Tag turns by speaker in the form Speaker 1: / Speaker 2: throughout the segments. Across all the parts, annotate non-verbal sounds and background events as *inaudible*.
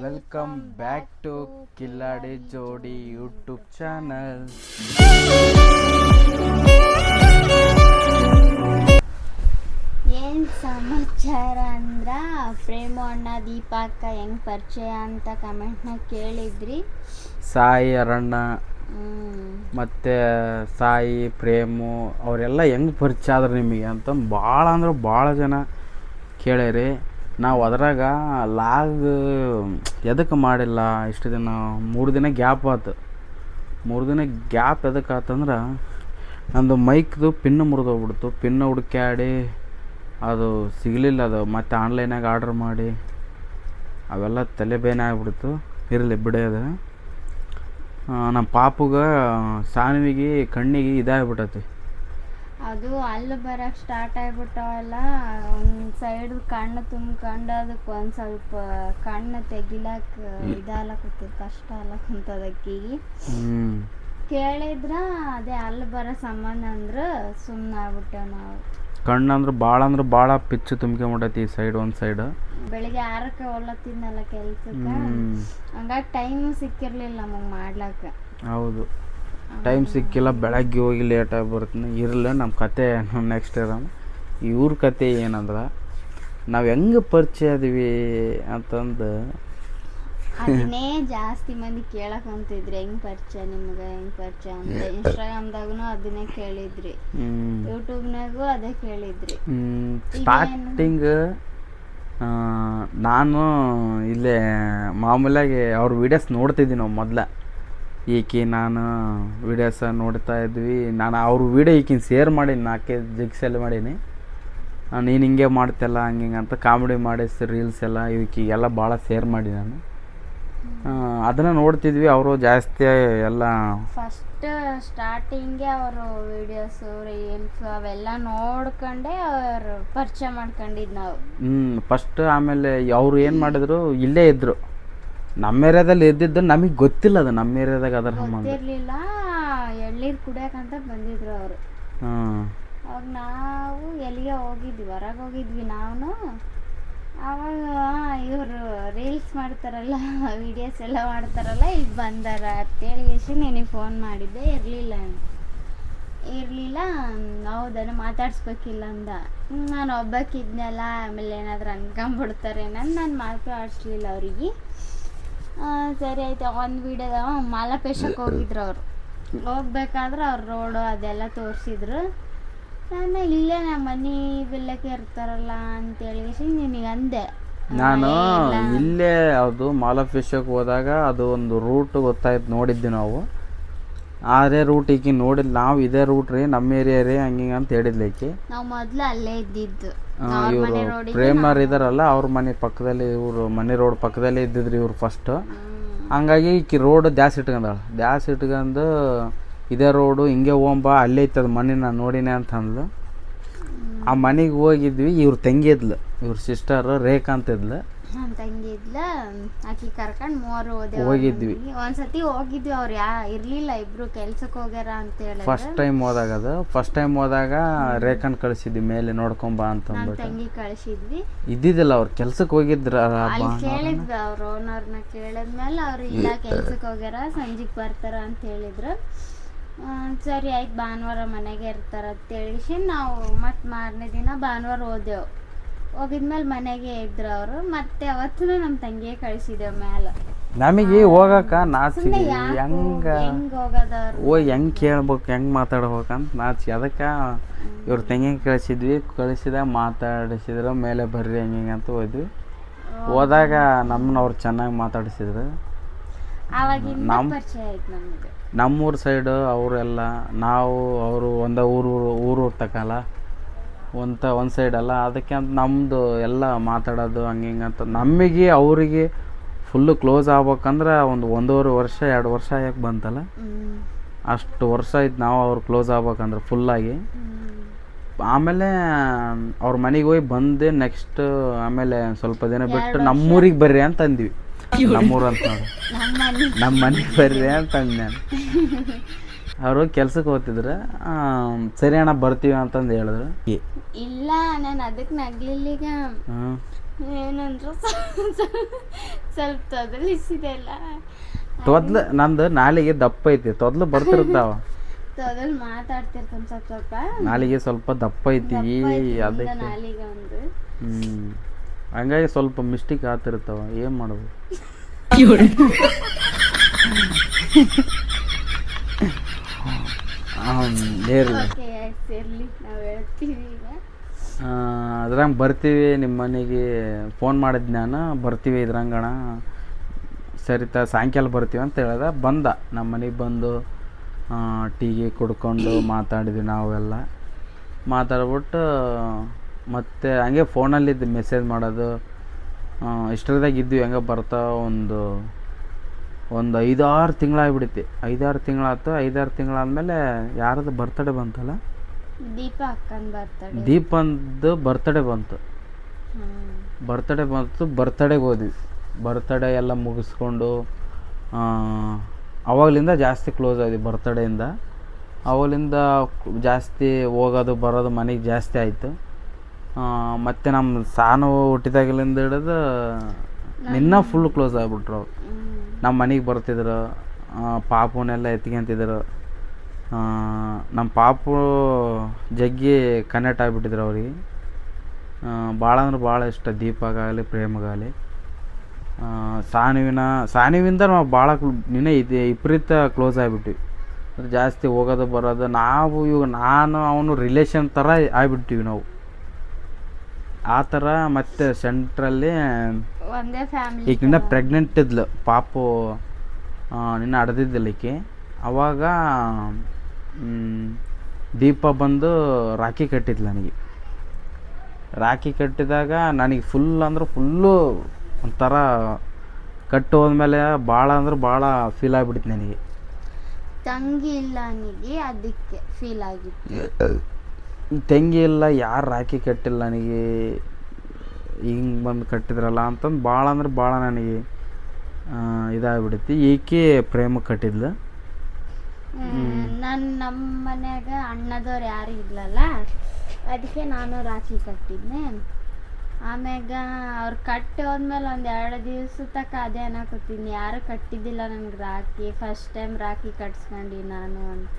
Speaker 1: Welcome back to ಕಿಲ್ಲಾಡಿ ಜೋಡಿ YouTube channel
Speaker 2: ಏನ್ ಸಮಾಚಾರ ಅಂದ್ರ ಪ್ರೇಮ ಅಣ್ಣ ದೀಪಕ್ಕ ಹೆಂಗ್ ಪರಿಚಯ ಅಂತ ಕಮೆಂಟ್ನ ಕೇಳಿದ್ರಿ.
Speaker 1: ಸಾಯಿ ಅರಣ್ಣ ಮತ್ತೆ ಸಾಯಿ ಪ್ರೇಮು ಅವರೆಲ್ಲ ಹೆಂಗೆ ಪರಿಚಯ ಆದ್ರೆ ನಿಮಗೆ ಅಂತ ಭಾಳ ಅಂದ್ರೆ ಭಾಳ ಜನ ಕೇಳ್ಯಾರಿ ನಾವು ಅದ್ರಾಗ ಲಾಗ್ ಎದಕ್ಕೆ ಮಾಡಿಲ್ಲ, ಇಷ್ಟು ದಿನ, ಮೂರು ದಿನ ಗ್ಯಾಪ್ ಆತು. ಮೂರು ದಿನ ಗ್ಯಾಪ್ ಎದಕ್ಕೆ ಆತಂದ್ರೆ ನಂದು ಮೈಕ್ದು ಪಿನ್ ಮುರಿದೋಗ್ಬಿಡ್ತು. ಪಿನ್ ಹುಡುಕ್ಯಾಡಿ, ಅದು ಸಿಗಲಿಲ್ಲ ಅದು. ಮತ್ತೆ ಆನ್ಲೈನಾಗ ಆರ್ಡ್ರ್ ಮಾಡಿ, ಅವೆಲ್ಲ ತಲೆ ಬೇನೆ ಆಗ್ಬಿಡ್ತು. ಇರಲಿ ಬಿಡೋದು ನಮ್ಮ ಪಾಪುಗೆ ಸಾನ್ವಿಗೆ, ಕಣ್ಣಿಗೆ ಇದಾಗ್ಬಿಟ್ಟತಿ.
Speaker 2: ಅದು ಅಲ್ಲಿ ಬರಕ್ ಸ್ಟಾರ್ಟ್ ಆಗ್ಬಿಟ್ಟವಲ್ಲ ಒಂದು ಸೈಡ್ ಕಣ್ಣು ತುಂಬ್ಕೊಂಡು ಅದಕ್ಕೆ ಒಂದು ಸ್ವಲ್ಪ ಕಣ್ಣು ತೆಗಿಲಕ್ ಇದಾಲಕತ್ತದ ಕಷ್ಟ ಅಲ್ಲಕಂತದಕ್ಕಿಗೆ
Speaker 1: ಅಕ್ಕಿ.
Speaker 2: ಕೇಳಿದ್ರ ಅದೇ ಅಲ್ಲಿ ಬರೋ ಸಂಬಂಧ ಅಂದ್ರೆ ಸುಮ್ಮನೆ ಆಗ್ಬಿಟ್ಟೇವ್ ನಾವು.
Speaker 1: ಕಣ್ಣು ಅಂದ್ರೆ ಭಾಳ ಅಂದ್ರೆ ಭಾಳ ಪಿಚ್ಚು ತುಂಬ್ಕೊಂಬಿಟ್ಟೈತಿ ಈ ಸೈಡ್ ಒಂದು ಸೈಡ್
Speaker 2: ಬೆಳಿಗ್ಗೆ ಆರಕ್ಕೆ ಹೊಲತ್ತಿದ್ನಲ್ಲ ಕೆಲ್ಸಕ್ಕೆ. ಹಂಗಾಗಿ ಟೈಮ್ ಸಿಕ್ಕಿರ್ಲಿಲ್ಲ ನಮಗೆ ಮಾಡ್ಲಾಕ
Speaker 1: ಹೌದು. ಟೈಮ್ ಸಿಕ್ಕಿಲ್ಲ ಬೆಳಗ್ಗೆ ಹೋಗಿ ಲೇಟಾಗಿ ಬರ್ತೀನಿ. ಇರಲ್ಲ ನಮ್ಮ ಕತೆ ನೆಕ್ಸ್ಟ್ ಇರೋಣ ಇವ್ರ ಕತೆ ಏನಂದ್ರೆ ನಾವು ಹೆಂಗೆ ಪರಿಚಯ ಅದೀವಿ ಅಂತಂದು.
Speaker 2: ಅದನ್ನೇ ಜಾಸ್ತಿ ಮಂದಿ ಕೇಳಕ್ ಅಂತಿದ್ರಿ ಹೆಂಗ್ ಪರಿಚಯ ನಿಮ್ಗೆ? ಹೆಂಗ್ ಪರಿಚಯ? ಅಂತ. ಇನ್ಸ್ಟಾಗ್ರಾಮ್ದಾಗೂ ಅದನ್ನೇ ಕೇಳಿದ್ರಿ. ಯೂಟ್ಯೂಬ್ನಾಗೂ ಅದೇ ಕೇಳಿದ್ರಿ.
Speaker 1: ಸ್ಟಾರ್ಟಿಂಗ್ ನಾನು ಇಲ್ಲೇ ಮಾಮೂಲಾಗಿ ಅವ್ರ ವೀಡಿಯೋಸ್ ನೋಡ್ತಿದ್ದೀನಿ ನಾವು ಮೊದಲ. ಈಕಿ ನಾನು ವೀಡಿಯೋಸ ನೋಡ್ತಾ ಇದ್ವಿ. ನಾನು ಅವ್ರ ವೀಡಿಯೋ ಈಕಿನ ಶೇರ್ ಮಾಡೀನಿ ನಾಲ್ಕೈದು ಜಿಗ್ಸೆಲ್ಲ ಮಾಡೀನಿ. ನೀನು ಹಿಂಗೆ ಮಾಡ್ತಲ್ಲ ಹಂಗೆ ಹಿಂಗೆ ಅಂತ ಕಾಮಿಡಿ ಮಾಡಿ ರೀಲ್ಸ್ ಎಲ್ಲ ಇವಕ್ಕಿಗೆಲ್ಲ ಭಾಳ ಶೇರ್ ಮಾಡಿ ನಾನು. ಅದನ್ನು ನೋಡ್ತಿದ್ವಿ ಅವರು ಜಾಸ್ತಿ ಎಲ್ಲ
Speaker 2: ಫಸ್ಟ್ ಸ್ಟಾರ್ಟಿಂಗ್ಗೆ ಅವರು ವಿಡಿಯೋಸ್ ರೀಲ್ಸ್ ಅವೆಲ್ಲ ನೋಡ್ಕೊಂಡೆ ಅವರು ಪರಿಚಯ ಮಾಡ್ಕೊಂಡಿದ್ದು ನಾವು.
Speaker 1: ಹ್ಞೂ ಫಸ್ಟ್ ಆಮೇಲೆ ಅವರು ಏನು ಮಾಡಿದ್ರು ಇಲ್ಲೇ ಇದ್ದರು ನಮ್ಮ ಏರಿಯಾದಲ್ಲಿ ಇದ್ದಿದ್ದು ನಮಗೆ ಗೊತ್ತಿಲ್ಲ ಅದು ನಮ್ಮ ಏರಿಯಾದಾಗ ಅದರ ಇರಲಿಲ್ಲ
Speaker 2: ಗೊತ್ತಿರ್ಲಿಲ್ಲ. ಎಳ್ನೀರ್ ಕುಡಿಯಕಂತ ಬಂದಿದ್ರು ಅವರು.
Speaker 1: ಹ್ಮ್
Speaker 2: ಅವಾಗ ನಾವು ಎಲ್ಲಿಗೆ ಹೋಗಿದ್ವಿ ಹೊರಗೆ ಹೋಗಿದ್ವಿ ನಾವು ಅವಾಗ ಇವರು ರೀಲ್ಸ್ ಮಾಡ್ತಾರಲ್ಲ ವಿಡಿಯೋಸ್ ಎಲ್ಲ ಮಾಡ್ತಾರಲ್ಲ ಈಗ ಬಂದಾರ ಅಂತೇಳಿ ಎಷ್ಟು ನಿನಗೆ ಫೋನ್ ಮಾಡಿದ್ದೆ ಇರಲಿಲ್ಲ ಇರಲಿಲ್ಲ ಹೌದನ್ನು ಮಾತಾಡಿಸ್ಬೇಕಿಲ್ಲ ಅಂದ. ನಾನು ಒಬ್ಬಕ್ಕಿದ್ನಲ್ಲ ಆಮೇಲೆ ಏನಾದರೂ ಅನ್ಕೊಂಬಿಡ್ತಾರೆ ನಾನು ನಾನು ಮಾತಾಡಿಸ್ಲಿಲ್ಲ ಅವ್ರಿಗೆ. ಸರಿ ಆಯ್ತು ಒಂದು ವಿಡಿಯೋದ ಮಾಲಪೇಶಕ್ಕೆ ಹೋಗಿದ್ರು ಅವರು. ಹೋಗ್ಬೇಕಾದ್ರೆ ಅವ್ರು ರೋಡು ಅದೆಲ್ಲ ತೋರಿಸಿದ್ರು. ನಾನು ಇಲ್ಲೇ ನಮ್ಮ ಮನೆ ಬಿಲ್ಲಕ್ಕೆ ಇರ್ತಾರಲ್ಲ ಅಂತೇಳಿ ನಿನಗೆ ಅಂದೆ.
Speaker 1: ನಾನು
Speaker 2: ಇಲ್ಲ.
Speaker 1: ಅದು ಮಾಲಫಿಶಕ್ಕೆ ಹೋದಾಗ ಅದು ಒಂದು ರೂಟ್ ಗೊತ್ತಾಯ್ತು ನೋಡಿದ್ವಿ ನಾವು. ಅದೇ ರೂಟ್ ಈಕಿ ನೋಡಿದ್ ನಾವು ಇದೇ ರೂಟ್ ರೀ ನಮ್ಮ ಏರಿಯಾ ರೀ ಹಂಗೆ ಅಂತ ಹೇಳಿದ್ಲು ಈಕಿ
Speaker 2: ನಾವು ಮೊದ್ಲು ಅಲ್ಲೇ ಇದ್ದಿದ್ದು. ಅವ್ರ
Speaker 1: ಇವರು
Speaker 2: ಮನೆ
Speaker 1: ಇದಾರಲ್ಲ ಅವ್ರ ಮನೆ ಪಕ್ಕದಲ್ಲಿ ಇವರು ಮನೆ ರೋಡ್ ಪಕ್ಕದಲ್ಲೇ ಇದ್ದಿದ್ರಿ ಇವ್ರು ಫಸ್ಟ್ ಹಂಗಾಗಿ ಈಕಿ ರೋಡ್ ದ್ಯಾಸ್ ಇಟ್ಕೊಂಡಾಳ ದ್ಯಾಸ್ ಇಟ್ಕೊಂಡು ಇದೇ ರೋಡು ಹಿಂಗೆ ಹೋಗ್ಬ ಅಲ್ಲೇ ಇತ್ತದ ಮನೆ ನಾನು ನೋಡಿನೇ ಅಂತ ಅಂದ್ಲು. ಆ ಮನೆಗೆ ಹೋಗಿದ್ವಿ ಇವ್ರ ತಂಗಿ ಇದ್ಲು ಇವ್ರ ಸಿಸ್ಟರ್ ರೇಖಾ ಅಂತ ಇದ್ಲು.
Speaker 2: ನಮ್ಮ ತಂಗಿ ಇದ್ಲ. ಆಕಿ ಕರ್ಕೊಂಡು ಮೂವರು ಹೋದೆ
Speaker 1: ಹೋಗಿದ್ವಿ.
Speaker 2: ಒಂದ್ಸತಿ ಹೋಗಿದ್ವಿ ಅವ್ರು ಯಾ ಇರ್ಲಿಲ್ಲ ಇಬ್ರು ಕೆಲ್ಸಕ್ಕೆ ಹೋಗ್ಯಾರ ಅಂತ ಹೇಳಿ
Speaker 1: ಫಸ್ಟ್ ಟೈಮ್ ಹೋದಾಗ ಅದು. ಫಸ್ಟ್ ಟೈಮ್ ಹೋದಾಗ ರೇಖನ್ ಕಳಿಸಿದ್ವಿ ಮೇಲೆ ನೋಡ್ಕೊಂಬ ಅಂತ
Speaker 2: ನಮ್ಮ ತಂಗಿ ಕಳ್ಸಿದ್ವಿ.
Speaker 1: ಇದ್ದಿದ್ದಿಲ್ಲ ಅವ್ರ ಕೆಲ್ಸಕ್ಕೆ ಹೋಗಿದ್ರ
Speaker 2: ಅಲ್ಲಿ ಕೇಳಿದ್ವಿ ಅವ್ರ ಓನರ್ನ ಕೇಳಿದ್ಮೇಲೆ ಅವ್ರು ಇಲ್ಲ ಕೆಲ್ಸಕ್ಕೆ ಹೋಗ್ಯಾರ ಸಂಜೆಗೆ ಬರ್ತಾರ ಅಂತ ಹೇಳಿದ್ರು. ಸರಿ ಆಯ್ತು ಭಾನುವಾರ ಮನೆಗೆ ಇರ್ತಾರ ಅಂತೇಳಿ ನಾವು ಮತ್ತೆ ಮಾರನೇ ದಿನ ಭಾನುವಾರ ಹೋದೆವು. ಹೋಗಿದ್ಮೇಲೆ ಮನೆಗೆ ಇದ್ರು ಅವರು. ಮತ್ತೆ ಅವತ್ತು ನಮ್ಮ ತಂಗಿಯೇ ಕಳಿಸಿದೆ ಮೇಲೆ
Speaker 1: ನಮಗೆ ಹೋಗಕ್ಕ
Speaker 2: ನಾಚಿ
Speaker 1: ಹೆಂಗ
Speaker 2: ಹೆಂಗ್ ಹೋಗೋದವ್ರು?
Speaker 1: ಹೋಗಿ ಕೇಳ್ಬೇಕು ಹೆಂಗ್ ಮಾತಾಡ್ಬೇಕಂತ ನಾಚಿ ಅದಕ್ಕೆ ಇವ್ರ ತಂಗಿ ಕಳಿಸಿದ್ವಿ. ಕಳಿಸಿದ ಮಾತಾಡಿಸಿದ್ರು. ಮೇಲೆ ಬರ್ರಿ ಹೆಂಗೆ ಅಂತ ಹೋದ್ವಿ. ಹೋದಾಗ ನಮ್ಮನ್ನ ಅವ್ರು ಚೆನ್ನಾಗಿ ಮಾತಾಡಿಸಿದ್ರು.
Speaker 2: ನಮ್ಮ
Speaker 1: ನಮ್ಮೂರ ಸೈಡು ಅವರೆಲ್ಲ ನಾವು ಅವರು ಒಂದ ಊರು ಊರು ತಕಲ್ಲ. ಒಂತ ಒಂದು ಸೈಡ್ ಅಲ್ಲ. ಅದಕ್ಕೆ ಅಂತ ನಮ್ಮದು ಎಲ್ಲ ಮಾತಾಡೋದು ಹಂಗೆ ಹಿಂಗೆ ಅಂತ. ನಮಗೆ ಅವರಿಗೆ ಫುಲ್ಲು ಕ್ಲೋಸ್ ಆಗ್ಬೇಕಂದ್ರೆ ಒಂದು ಒಂದೂವರೆ ವರ್ಷ ಎರಡು ವರ್ಷ ಯಾಕೆ ಬಂತಲ್ಲ? ಅಷ್ಟು ವರ್ಷ ಆಯ್ತು ನಾವು ಅವ್ರು ಕ್ಲೋಸ್ ಆಗ್ಬೇಕಂದ್ರೆ ಫುಲ್ಲಾಗಿ. ಆಮೇಲೆ ಅವ್ರ ಮನೆಗೆ ಹೋಗಿ ಬಂದೆ ನೆಕ್ಸ್ಟ್ ಆಮೇಲೆ ಸ್ವಲ್ಪ ದಿನ ಬಿಟ್ಟು ನಮ್ಮೂರಿಗೆ ಬರ್ರಿ ಅಂತ ಅಂದ್ವಿ. ನಮ್ಮೂರು ಅಂತ. ನೋಡಿ
Speaker 2: ನಮ್ಮ ಮನೆ
Speaker 1: ನಮ್ಮ ಮನೆಗೆ ಬರ್ರಿ ಅಂತ ಅಂದೆ ನಾನು *laughs* ಅವರು ಕೆಲ್ಸಕ್ಕೆ ಹೋಗ್ತಿದ್ರು. ಸರಿ ಅಣ್ಣ ಬರ್ತೀವಿ ಅಂತಂದು ಹೇಳಿದ್ರು.
Speaker 2: ಇಲ್ಲ ನಾನು ಅದಕ್ಕೆ ನಗ್ಲಿಲ್ಲ ಈಗ. ಏನಂದ್ರು ಸ್ವಲ್ಪ ತೊದಲಿಸಿದೆ ಅಲ್ಲ.
Speaker 1: ತೊದ್ಲು ನಂದು ನಾಲಿಗೆ ದಪ್ಪ ಐತಿ. ತೊದ್ಲು ಬರ್ತಿರ್ತಾವ *laughs*
Speaker 2: ತೊದಲ್ ಮಾತಾಡ್ತಿರ್ತಾನೆ ಸ್ವಲ್ಪ ಸ್ವಲ್ಪ.
Speaker 1: ನಾಲಿಗೆ ಸ್ವಲ್ಪ ದಪ್ಪ ಐತಿ. ಅದಕ್ಕೆ.
Speaker 2: ನಾಲಿಗೆ ಒಂದು.
Speaker 1: ಹ್ಮ್. ಹಂಗಾಗಿ ಸ್ವಲ್ಪ ಮಿಸ್ಟೇಕ್ ಆತಿರ್ತಾವ ಏನು ಮಾಡ್ಬೋದು *laughs* ಇರಲಿ
Speaker 2: ಓಕೆ ಇರ್ಲಿ ನಾವು ಹೇಳ್ತೀವಿ ಈಗ
Speaker 1: ಅದ್ರಂಗೆ ಬರ್ತೀವಿ ನಿಮ್ಮ ಮನೆಗೆ ಫೋನ್ ಮಾಡಿದ್ ನಾನು ಬರ್ತೀವಿ ಇದ್ರಂಗಣ. ಸರಿತಾ ಸಾಯಂಕಾಲ ಬರ್ತೀವಿ ಅಂತ ಹೇಳ್ದ ಬಂದ. ನಮ್ಮ ಮನೆಗೆ ಬಂದು ಟೀಗೆ ಕುಡ್ಕೊಂಡು ಮಾತಾಡಿದ್ವಿ ನಾವೆಲ್ಲ. ಮಾತಾಡ್ಬಿಟ್ಟು ಮತ್ತೆ ಹಂಗೆ ಫೋನಲ್ಲಿದ್ದು ಮೆಸೇಜ್ ಮಾಡೋದು ಇಷ್ಟರದಾಗ ಇದ್ವಿ ಹಂಗೆ ಬರ್ತಾ ಒಂದು ಒಂದು ಐದಾರು ತಿಂಗಳಾಗ್ಬಿಡುತ್ತೆ ಐದಾರು ತಿಂಗಳಾಯ್ತು ಐದಾರು ತಿಂಗಳಾದ್ಮೇಲೆ ಯಾರದು ಬರ್ತಡೇ ಬಂತಲ್ಲ?
Speaker 2: ದೀಪ ಅಕ್ಕನ್ ಬರ್ತಡೆ
Speaker 1: ದೀಪಂದು ಬರ್ತಡೇ ಬಂತು. ಬರ್ತಡೇ ಬಂತು ಬರ್ತಡೇಗೆ ಹೋದ್ವಿ. ಬರ್ತಡೇ ಎಲ್ಲ ಮುಗಿಸ್ಕೊಂಡು ಅವಾಗಲಿಂದ ಜಾಸ್ತಿ ಕ್ಲೋಸ್ ಆದ್ವಿ ಬರ್ತಡೇಯಿಂದ ಅವಾಗಲಿಂದ ಜಾಸ್ತಿ ಹೋಗೋದು ಬರೋದು ಮನೆಗೆ ಜಾಸ್ತಿ ಆಯಿತು. ಮತ್ತು ನಮ್ಮ ಸಾನು ಹುಟ್ಟಿದಾಗಲಿಂದ ಹಿಡಿದು ನಿನ್ನ ಫುಲ್ ಕ್ಲೋಸ್ ಆಗಿಬಿಟ್ರು. ಅವ್ರು ನಮ್ಮ ಮನೆಗೆ ಬರ್ತಿದ್ರು ಪಾಪುನೆಲ್ಲ ಎತ್ಕೊಂತಿದ್ರು ನಮ್ಮ ಪಾಪು ಜಗ್ಗಿ ಕನೆಕ್ಟ್ ಆಗಿಬಿಟ್ಟಿದ್ರು ಅವ್ರಿಗೆ. ಭಾಳ ಅಂದ್ರೆ ಭಾಳ ಇಷ್ಟ ದೀಪಗಾಗಲಿ, ಪ್ರೇಮಗಾಗಲಿ. ಸಾನುವಿನ, ಸಾನುವಿಂದ ನಾವು ಭಾಳ ನಿನ್ನೆ ಇದೆ, ವಿಪರೀತ ಕ್ಲೋಸ್ ಆಗಿಬಿಟ್ವಿ. ಅಂದ್ರೆ ಜಾಸ್ತಿ ಹೋಗೋದು, ಬರೋದು, ನಾವು ಇವಾಗ ನಾನು ಅವನು ರಿಲೇಷನ್ ಥರ ಆಗಿಬಿಟ್ಟಿವಿ ನಾವು. ಆ ಥರ ಮತ್ತು ಸೆಂಟ್ರಲ್ಲಿ
Speaker 2: ಒಂದೇ ಫ್ಯಾಮಿಲಿ
Speaker 1: ಈಗ ನಿನ್ನ ಪ್ರೆಗ್ನೆಂಟ್ ಇದ್ಲು ಪಾಪು ನಿನ್ನ ಅಡ್ದಿದ್ದಿಲ್ಲ ಈಕೆ. ಅವಾಗ ದೀಪ ಬಂದು ರಾಖಿ ಕಟ್ಟಿದ್ಲು ನನಗೆ. ರಾಖಿ ಕಟ್ಟಿದಾಗ ನನಗೆ ಫುಲ್ ಅಂದ್ರೆ ಫುಲ್ಲು ಒಂಥರ ಕಟ್ಟು ಹೋದ್ಮೇಲೆ ಭಾಳ ಅಂದ್ರೆ ಭಾಳ ಫೀಲ್ ಆಗಿಬಿಡ್ತು ನನಗೆ.
Speaker 2: ತಂಗಿ ಇಲ್ಲ ನನಗೆ ಅದಕ್ಕೆ ಫೀಲ್ ಆಗಿತ್ತು.
Speaker 1: ತಂಗಿ ಇಲ್ಲ ಯಾರು ರಾಖಿ ಕಟ್ಟಿಲ್ಲ ನನಗೆ. ಹಿಂಗೆ ಬಂದು ಕಟ್ಟಿದ್ರಲ್ಲ ಅಂತಂದು ಭಾಳ ಅಂದ್ರೆ ಭಾಳ ನನಗೆ ಇದಾಗ್ಬಿಡೈತಿ ಈಕೆ ಪ್ರೇಮ ಕಟ್ಟಿದ್ಲು?
Speaker 2: ನಾನು ನಮ್ಮ ಮನ್ಯಾಗ ಅಣ್ಣದವ್ರು ಯಾರು ಇಲ್ಲಲ್ಲ ಅದಕ್ಕೆ ನಾನು ರಾಖಿ ಕಟ್ಟಿದ್ನೆ. ಆಮ್ಯಾಗ ಅವ್ರು ಕಟ್ಟಿ ಹೋದ್ಮೇಲೆ ಒಂದು ಎರಡು ದಿವಸ ತನಕ ಅದೇ ಅನ್ನಕೋತೀನಿ ಯಾರು ಕಟ್ಟಿದ್ದಿಲ್ಲ ನನಗೆ ರಾಖಿ. ಫಸ್ಟ್ ಟೈಮ್ ರಾಖಿ ಕಟ್ಸ್ಕೊಂಡು ನಾನು ಅಂತ.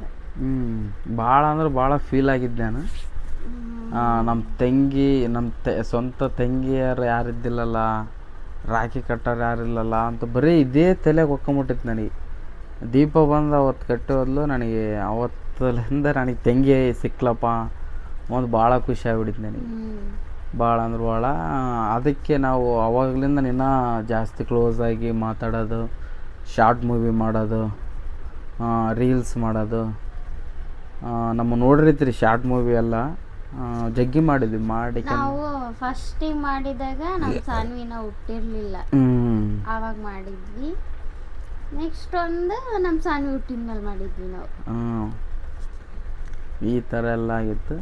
Speaker 1: ಭಾಳ ಅಂದ್ರೆ ಭಾಳ ಫೀಲ್ ಆಗಿದ್ದೆ ನಾನು. ನಮ್ಮ ತಂಗಿ ನಮ್ಮ ತೆ ಸ್ವಂತ ತಂಗಿಯರು ಯಾರಿದ್ದಿಲ್ಲಲ್ಲ ರಾಖಿ ಕಟ್ಟೋರು ಯಾರಿಲ್ಲಲ್ಲ ಅಂತ ಬರೀ ಇದೇ ತಲೆಗೆ ಹೊಕ್ಕೊಂಬಿಟ್ಟಿತ್ತು ನನಗೆ. ದೀಪ ಬಂದು ಅವತ್ತು ಕಟ್ಟೋದ್ಲು ನನಗೆ ಅವತ್ತಲಿಂದ ನನಗೆ ತಂಗಿ ಸಿಕ್ಲಪ್ಪ ಒಂದು ಭಾಳ ಖುಷಿ ಆಗ್ಬಿಟ್ಟಿತ್ತು ನನಗೆ. ಭಾಳ ಅಂದ್ರೆ ಭಾಳ ಅದಕ್ಕೆ ನಾವು ಅವಾಗಲಿಂದ ನಿನ್ನ ಜಾಸ್ತಿ ಕ್ಲೋಸ್ ಆಗಿ ಮಾತಾಡೋದು ಶಾರ್ಟ್ ಮೂವಿ ಮಾಡೋದು ರೀಲ್ಸ್ ಮಾಡೋದು. ನಮ್ಮ ನೋಡಿರ್ತೀರಿ ಶಾರ್ಟ್ ಮೂವಿ ಎಲ್ಲ. ಜಗ್ಗಿ ಮಾಡಿದ್ವಿ ಮಾಡಿ
Speaker 2: ನಾವು ಫಸ್ಟಿಗೆ ಮಾಡಿದಾಗ ನಮ್ಮ ಸಾನ್ವಿನ ಹುಟ್ಟಿರ್ಲಿಲ್ಲ. ಆವಾಗ ಮಾಡಿದ್ವಿ. ನೆಕ್ಸ್ಟ್ ಒಂದು ನಮ್ಮ ಸಾನ್ವಿ ಹುಟ್ಟಿದ ಮೇಲೆ ಮಾಡಿದ್ವಿ ನಾವು.
Speaker 1: ಈ ಥರ ಎಲ್ಲ ಆಗಿತ್ತು.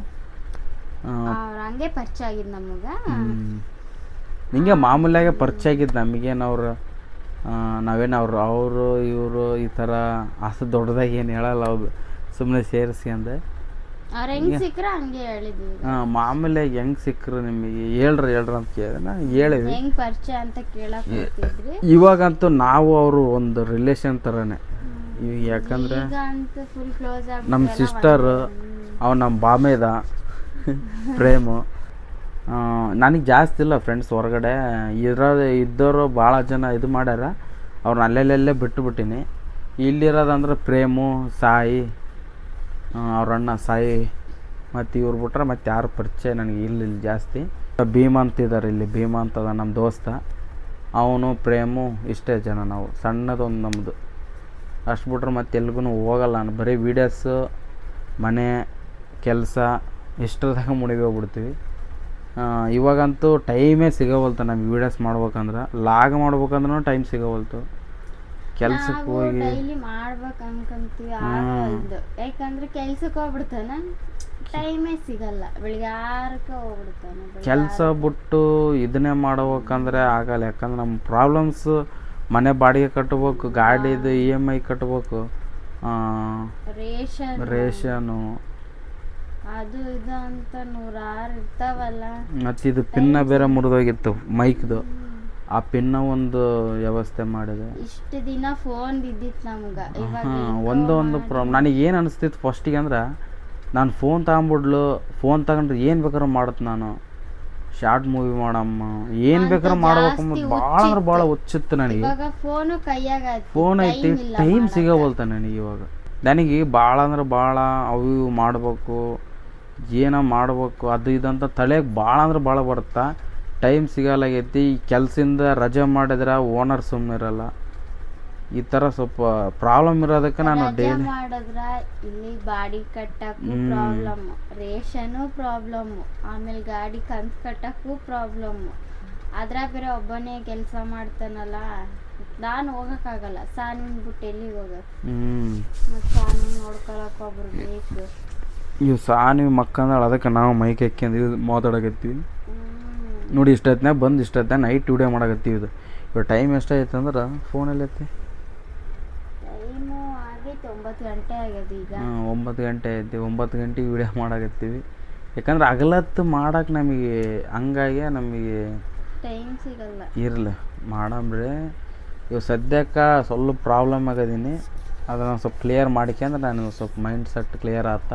Speaker 2: ಅವ್ರ ಹಂಗೆ ಪರಿಚಯ ಆಗಿದ್ ನಮಗ.
Speaker 1: ನಿಮಗೆ ಹಿಂಗೆ ಮಾಮೂಲಿಯಾಗೆ ಪರಿಚಯ ಆಗಿದ್ದು ನಮಗೇನು ಅವ್ರು ನಾವೇನು ಅವ್ರು ಅವರು ಇವರು ಈ ಥರ ಆಸೆ ದೊಡ್ಡದಾಗಿ ಏನು ಹೇಳಲ್ಲ ಅವ್ರು. ಸುಮ್ಮನೆ ಸೇರಿಸ್ಕೊಂಡೆ
Speaker 2: ಅವ್ರ ಹೆಂಗ್ ಸಿಕ್ಕ್ರ ಹಂಗೆ ಹೇಳಿದ್ವಿ
Speaker 1: ಹಾಂ ಮಾಮೂಲಿಯಾಗಿ ಹೆಂಗೆ ಸಿಕ್ಕರು ನಿಮಗೆ? ಹೇಳ್ರಿ ಹೇಳ್ರಿ ಅಂತ ಕೇಳಿದ್ರೆ ಹೇಳಿದ್ವಿ.
Speaker 2: ಹೆಂಗ್ ಪರಿಚಯ ಅಂತ ಕೇಳಕ್ ಹೋಗ್ತಿದ್ರಿ
Speaker 1: ಇವಾಗಂತೂ ನಾವು ಅವರು ಒಂದು ರಿಲೇಷನ್ ಥರನೇ ಈಗ ಯಾಕಂದರೆ
Speaker 2: ಈಗ ಅಂತ ಫುಲ್ ಕ್ಲೋಸ್
Speaker 1: ನಮ್ಮ ಸಿಸ್ಟರ್ ಅವ ನಮ್ಮ ಬಾಮೇದ. ಪ್ರೇಮು. ನನಗೆ ಜಾಸ್ತಿ ಇಲ್ಲ ಫ್ರೆಂಡ್ಸ್ ಹೊರಗಡೆ. ಇರೋ ಇದ್ದವರು ಭಾಳ ಜನ ಇದು ಮಾಡ್ಯಾರ. ಅವ್ರನ್ನ ಅಲ್ಲೆಲ್ಲೇ ಬಿಟ್ಟು ಬಿಟ್ಟಿನಿ ಇಲ್ಲಿರೋದಂದ್ರೆ ಪ್ರೇಮು ಸಾಯಿ ಅವ್ರ ಅಣ್ಣ ಸಾಯಿ ಮತ್ತು ಇವ್ರು ಬಿಟ್ರೆ ಮತ್ತು ಯಾರು ಪರಿಚಯ ನನಗೆ ಇಲ್ಲ ಜಾಸ್ತಿ. ಭೀಮ ಅಂತ ಇದ್ದಾರೆ ಇಲ್ಲಿ ಭೀಮ ಅಂತದ ನಮ್ಮ ದೋಸ್ತ. ಅವನು ಪ್ರೇಮು ಇಷ್ಟೇ ಜನ ನಾವು ಸಣ್ಣದೊಂದು ನಮ್ಮದು ಅಷ್ಟು ಬಿಟ್ರೆ ಮತ್ತೆ ಎಲ್ಗೂ ಹೋಗಲ್ಲ ನಾನು ಬರೀ ವೀಡಿಯೋಸು ಮನೆ ಕೆಲಸ ಇಷ್ಟದಾಗ ಮುಡಿಗೆ ಹೋಗ್ಬಿಡ್ತೀವಿ. ಆ, ಇವಾಗಂತೂ ಟೈಮೇ ಸಿಗೋವಲ್ತು ನಮ್ಗೆ ವೀಡಿಯೋಸ್ ಮಾಡ್ಬೇಕಂದ್ರೆ. ಲಾಗ್ ಮಾಡ್ಬೇಕಂದ್ರೂ ಟೈಮ್ ಸಿಗೋವಲ್ತು. ಕೆಲ್ಸಕ್ಕೆ ಹೋಗಿ.
Speaker 2: ಡೈಲಿ ಮಾಡ್ಬೇಕು ಅನ್ಕೊಂತೀವಿ ಆಗಲ್ದು ಯಾಕಂದ್ರೆ ಕೆಲ್ಸಕ್ಕೆ ಹೋಗ್ಬಿಡ್ತಾನ ಟೈಮೇ ಸಿಗಲ್ಲ. ಬೆಳಿಗ್ಗೆ ಆರಕ್ಕೆ ಹೋಗ್ಬಿಡ್ತಾನೆ
Speaker 1: ಕೆಲಸ ಬಿಟ್ಟು ಇದನ್ನೇ ಮಾಡ್ಬೇಕಂದ್ರೆ ಆಗಲ್ಲ. ಯಾಕಂದ್ರೆ ನಮ್ಮ ಪ್ರಾಬ್ಲಮ್ಸ್ ಮನೆ ಬಾಡಿಗೆ ಕಟ್ಬೇಕು ಗಾಡಿದು ಇ ಎಂ ಐ ಕಟ್ಬೇಕು.
Speaker 2: ರೇಷನ್
Speaker 1: ರೇಷನು
Speaker 2: ಅದು ಇದು ಅಂತ ನೂರಾರು ಇರ್ತಾವಲ್ಲ.
Speaker 1: ಮತ್ತೆ ಇದು ಪಿನ್ನ ಬೇರೆ ಮುರಿದೋಗಿತ್ತು ಮೈಕ್ದು. ಆ ಪಿನ್ನ ಒಂದು ವ್ಯವಸ್ಥೆ ಮಾಡಿದೆ.
Speaker 2: ಇಷ್ಟು ದಿನ ಫೋನ್ ಇದ್ದಿತ್ತು ನಮ್ಗೆ. ಇವಾಗ
Speaker 1: ಹಾಂ ಒಂದು ಒಂದು ಪ್ರಾಬ್ಲಮ್ ನನಗೆ ಏನು ಅನಿಸ್ತಿತ್ತು ಫಸ್ಟಿಗೆ ಅಂದ್ರೆ ನಾನು ಫೋನ್ ತಗೊಂಬಿಡ್ಲು ಫೋನ್ ತಗೊಂಡ್ರೆ ಏನು ಬೇಕಾದ್ರೂ ಮಾಡುತ್ತೆ ನಾನು. ಶಾರ್ಟ್ ಮೂವಿ ಮಾಡಮ್ಮ ಏನು ಬೇಕಾದ್ರೂ ಮಾಡ್ಬೇಕಂಬ ಭಾಳ ಅಂದ್ರೆ ಭಾಳ ಹುಚ್ಚಿತ್ತು ನನಗೆ.
Speaker 2: ಇವಾಗ ಫೋನು ಕೈಯಾಗ
Speaker 1: ಫೋನ್ ಐತಿ ಟೈಮ್ ಸಿಗೋವಲ್ತ ನನಗೆ ಇವಾಗ. ನನಗೆ ಭಾಳ ಅಂದ್ರೆ ಭಾಳ ಅವು ಇವು ಮಾಡಬೇಕು ಏನೋ ಮಾಡಬೇಕು ಅದು ಇದಂತ ತಲೆಗೆ ಭಾಳ ಅಂದ್ರೆ ಭಾಳ ಬರುತ್ತಾ? ಟೈಮ್ ಸಿಗಲಾಗೈತಿ ಕೆಲಸದಿಂದ ರಜೆ ಮಾಡಿದ್ರೆ ಓನರ್ ಸುಮ್ಮನಿರಲ್ಲ ಈ ಥರ ಸ್ವಲ್ಪ ಪ್ರಾಬ್ಲಮ್ ಇರೋದಕ್ಕೆ ನಾನು ಡೈಲಿ
Speaker 2: ಮಾಡಿದ್ರ ಇಲ್ಲಿ ಬಾಡಿ ಕಟ್ಟಕ್ಕೂ ಪ್ರಾಬ್ಲಮ್ ರೇಷನು ಪ್ರಾಬ್ಲಮ್ ಆಮೇಲೆ ಗಾಡಿ ಕಂತ್ ಕಟ್ಟಕ್ಕೂ ಪ್ರಾಬ್ಲಮ್. ಅದ್ರ ಬೇರೆ ಒಬ್ಬನೇ ಕೆಲಸ ಮಾಡ್ತಾನಲ್ಲ ನಾನು ಹೋಗಕ್ಕಾಗಲ್ಲ ಸಾನಿನ ಬಿಟ್ಟು ಎಲ್ಲಿಗೆ
Speaker 1: ಹೋಗಕ್ಕೆ
Speaker 2: ಮತ್ತೆ ಸಾನಿನ ನೋಡ್ಕೊಳಕ್ಕೆ ಒಬ್ರು ಬೇಕು
Speaker 1: ಇವು ಸಾನಿ ನೀವು ಮಕ್ಕಂದ್ರೆ ಅದಕ್ಕೆ ನಾವು ಮೈಕ್ ಹಾಕ್ಯಂದು ಮಾತಾಡಕತ್ತೀವಿ. ನೋಡಿ ಇಷ್ಟೊತ್ತಿನಾಗ ಬಂದು ಇಷ್ಟೊತ್ತಿನಾಗ ನೈಟ್ ವಿಡಿಯೋ ಮಾಡಕತ್ತೀವಿ ಇದು. ಇವಾಗ ಟೈಮ್ ಎಷ್ಟಾಯ್ತು ಅಂದ್ರೆ ಫೋನಲ್ಲಿ ಐತಿ
Speaker 2: ಒಂಬತ್ತು ಗಂಟೆ ಆಗ್ಯದ ಈಗ.
Speaker 1: ಹಾಂ ಒಂಬತ್ತು ಗಂಟೆ ಐತಿ ಒಂಬತ್ತು ಗಂಟೆಗೆ ವಿಡಿಯೋ ಮಾಡಕತ್ತೀವಿ. ಯಾಕಂದ್ರೆ ಅಗಲತ್ತು ಮಾಡಕ್ಕೆ ನಮಗೆ ಹಂಗಾಗಿ ನಮಗೆ
Speaker 2: ಟೈಮ್ ಸಿಗಲ್ಲ.
Speaker 1: ಇರಲಿ. ಮಾಡಂಬ್ರಿ ಇವಾಗ ಸದ್ಯಕ್ಕೆ ಸ್ವಲ್ಪ ಪ್ರಾಬ್ಲಮ್ ಆಗದೀನಿ. ಅದನ್ನು ಸ್ವಲ್ಪ ಕ್ಲಿಯರ್ ಮಾಡ್ಕೊಂಡ್ರೆ ನಾನು ಸ್ವಲ್ಪ ಮೈಂಡ್ ಸೆಟ್ ಕ್ಲಿಯರ್ ಆತ.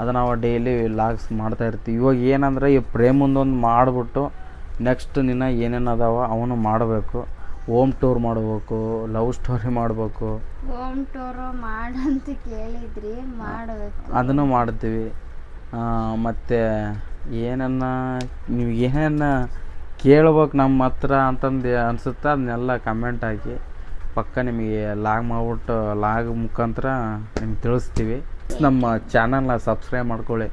Speaker 1: ಅದು ನಾವು ಡೈಲಿ ಲಾಗ್ಸ್ ಮಾಡ್ತಾ ಇರ್ತೀವಿ. ಇವಾಗ ಏನಂದ್ರೆ ಈ ಪ್ರೇಮಂದೊಂದು ಮಾಡಿಬಿಟ್ಟು ನೆಕ್ಸ್ಟ್ ನಿನ್ನ ಏನೇನು ಅದಾವ ಅವನು ಮಾಡಬೇಕು. ಹೋಮ್ ಟೂರ್ ಮಾಡಬೇಕು ಲವ್ ಸ್ಟೋರಿ ಮಾಡಬೇಕು.
Speaker 2: ಹೋಮ್ ಟೂರು ಮಾಡಂತ ಕೇಳಿದ್ರಿ ಮಾಡಬೇಕು.
Speaker 1: ಅದನ್ನು ಮಾಡ್ತೀವಿ. ಮತ್ತು ಏನನ್ನ ನೀವು ಏನೇನು ಕೇಳ್ಬೇಕು ನಮ್ಮ ಹತ್ರ ಅಂತಂದು ಅನ್ಸುತ್ತೆ ಅದನ್ನೆಲ್ಲ ಕಮೆಂಟ್ ಹಾಕಿ. ಪಕ್ಕ ನಿಮಗೆ ಲಾಗ್ ಮಾಡಿಬಿಟ್ಟು ಲಾಗ್ ಮುಖಾಂತರ ನಿಮ್ಗೆ ತಿಳಿಸ್ತೀವಿ. ನಮ್ಮ ಚಾನಲ್ನ ಸಬ್ಸ್ಕ್ರೈಬ್ ಮಾಡ್ಕೊಳ್ಳಿ.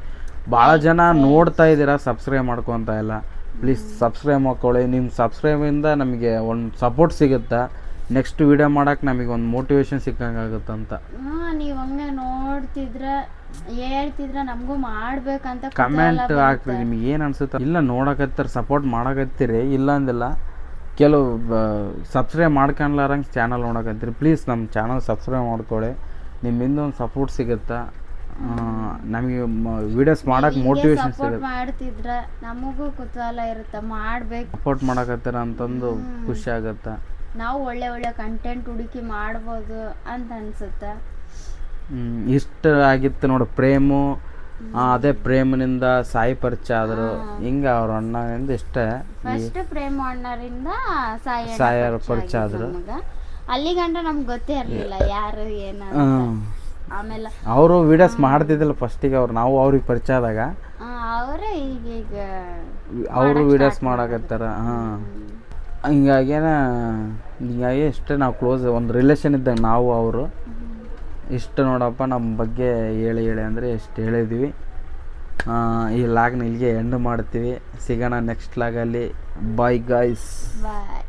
Speaker 1: ಭಾಳ ಜನ ನೋಡ್ತಾ ಇದ್ದೀರಾ ಸಬ್ಸ್ಕ್ರೈಬ್ ಮಾಡ್ಕೊತ ಇಲ್ಲ. ಪ್ಲೀಸ್ ಸಬ್ಸ್ಕ್ರೈಬ್ ಮಾಡ್ಕೊಳ್ಳಿ. ನಿಮ್ಮ ಸಬ್ಸ್ಕ್ರೈಬಿಂದ ನಮಗೆ ಒಂದು ಸಪೋರ್ಟ್ ಸಿಗುತ್ತೆ? ನೆಕ್ಸ್ಟ್ ವಿಡಿಯೋ ಮಾಡೋಕೆ ನಮಗೆ ಒಂದು ಮೋಟಿವೇಶನ್ ಸಿಕ್ಕಂಗಾಗುತ್ತಂತ.
Speaker 2: ಅಂತ ನೀವು ಹಂಗೆ ನೋಡ್ತಿದ್ರ ಹೇಳ್ತಿದ್ರ ನಮಗೂ ಮಾಡ್ಬೇಕಂತ
Speaker 1: ಕಮೆಂಟ್ ಹಾಕ್ರಿ ನಿಮ್ಗೆ ಏನು ಅನ್ಸುತ್ತೆ. ಇಲ್ಲ ನೋಡಕತ್ತಾರೆ ಸಪೋರ್ಟ್ ಮಾಡಕತ್ತೀರಿ ಇಲ್ಲ ಅಂದಿಲ್ಲ. ಕೆಲವು ಸಬ್ಸ್ಕ್ರೈಬ್ ಮಾಡ್ಕೊಳ್ಲಾರಂಗೆ ಚಾನಲ್ ನೋಡಕತ್ತೀರಿ. ಪ್ಲೀಸ್ ನಮ್ಮ ಚಾನಲ್ ಸಬ್ಸ್ಕ್ರೈಬ್ ಮಾಡ್ಕೊಳ್ಳಿ. ನಿಮ್ಮಿಂದ ಒಂದು ಸಪೋರ್ಟ್ ಸಿಗುತ್ತೆ? ನಮಗೆ ವಿಡಿಯೋಸ್ ಮಾಡಕ್ಕೆ ಮೋಟಿವೇಶನ್
Speaker 2: ಸಪೋರ್ಟ್
Speaker 1: ಸಿಗುತ್ತೆ?
Speaker 2: ಮಾಡ್ತಿದ್ರೆ ನಮಗೂ ಕುತೂಹಲ ಇರುತ್ತೆ ಮಾಡಬೇಕು.
Speaker 1: ಸಪೋರ್ಟ್ ಮಾಡಕತ್ತೀರ ಅಂತಂದು ಖುಷಿ ಆಗುತ್ತೆ?
Speaker 2: ನಾವು ಒಳ್ಳೆ ಒಳ್ಳೆ ಕಂಟೆಂಟ್ ಹುಡುಕಿ ಮಾಡ್ಬೋದು ಅಂತ ಅನ್ಸುತ್ತೆ.
Speaker 1: ಹ್ಮ್, ಇಷ್ಟ ಆಗಿತ್ತು ನೋಡು ಪ್ರೇಮು. ಆ, ಅದೇ ಪ್ರೇಮನಿಂದ ಸಾಯಿ ಪರಿಚಯ ಆದರು. ಹಿಂಗೆ ಅವ್ರ ಅಣ್ಣನಿಂದ ಇಷ್ಟ.
Speaker 2: ಫಸ್ಟ್ ಪ್ರೇಮ ಅಣ್ಣರಿಂದ ಸಾಯಿ ಸಾಯಿ
Speaker 1: ಸಾಯರ್
Speaker 2: ಪರಿಚಯ
Speaker 1: ಪರಿಚಯ ಆದ್ರು.
Speaker 2: ನಮ್ಗ. ಅಲ್ಲಿ ಗಂಟ ನಮ್ಗೆ ಗೊತ್ತೇ ಇರಲಿಲ್ಲ ಯಾರು ಏನ ಆಮೇಲೆ
Speaker 1: ಅವರು ವಿಡಿಯೋಸ್ ಮಾಡ್ತಿದ್ದಿಲ್ಲ ಫಸ್ಟಿಗೆ ಅವ್ರು ನಾವು ಅವ್ರಿಗೆ ಪರಿಚಯ ಆದಾಗ
Speaker 2: ಅವರೇ ಈಗೀಗ
Speaker 1: ಅವರು ವಿಡಿಯೋಸ್ ಮಾಡಕತ್ತಾರ ಹಾಂ. ಹಿಂಗಾಗಿ ಹಿಂಗಾಗಿ ಇಷ್ಟೇ ನಾವು ಕ್ಲೋಸ್ ಒಂದು ರಿಲೇಷನ್ ಇದ್ದಂಗೆ ನಾವು ಅವರು. ಇಷ್ಟು ನೋಡಪ್ಪ ನಮ್ಮ ಬಗ್ಗೆ ಹೇಳಿ ಹೇಳಿ ಅಂದರೆ ಎಷ್ಟು ಹೇಳಿದ್ವಿ. ಈ ಲಾಗ್ನ ಇಲ್ಲಿಗೆ ಎಂಡ್ ಮಾಡ್ತೀವಿ. ಸಿಗೋಣ ನೆಕ್ಸ್ಟ್ ಲಾಗಲ್ಲಿ ಬಾಯ್ ಗಾಯ್ಸ್
Speaker 2: ಬಾಯ್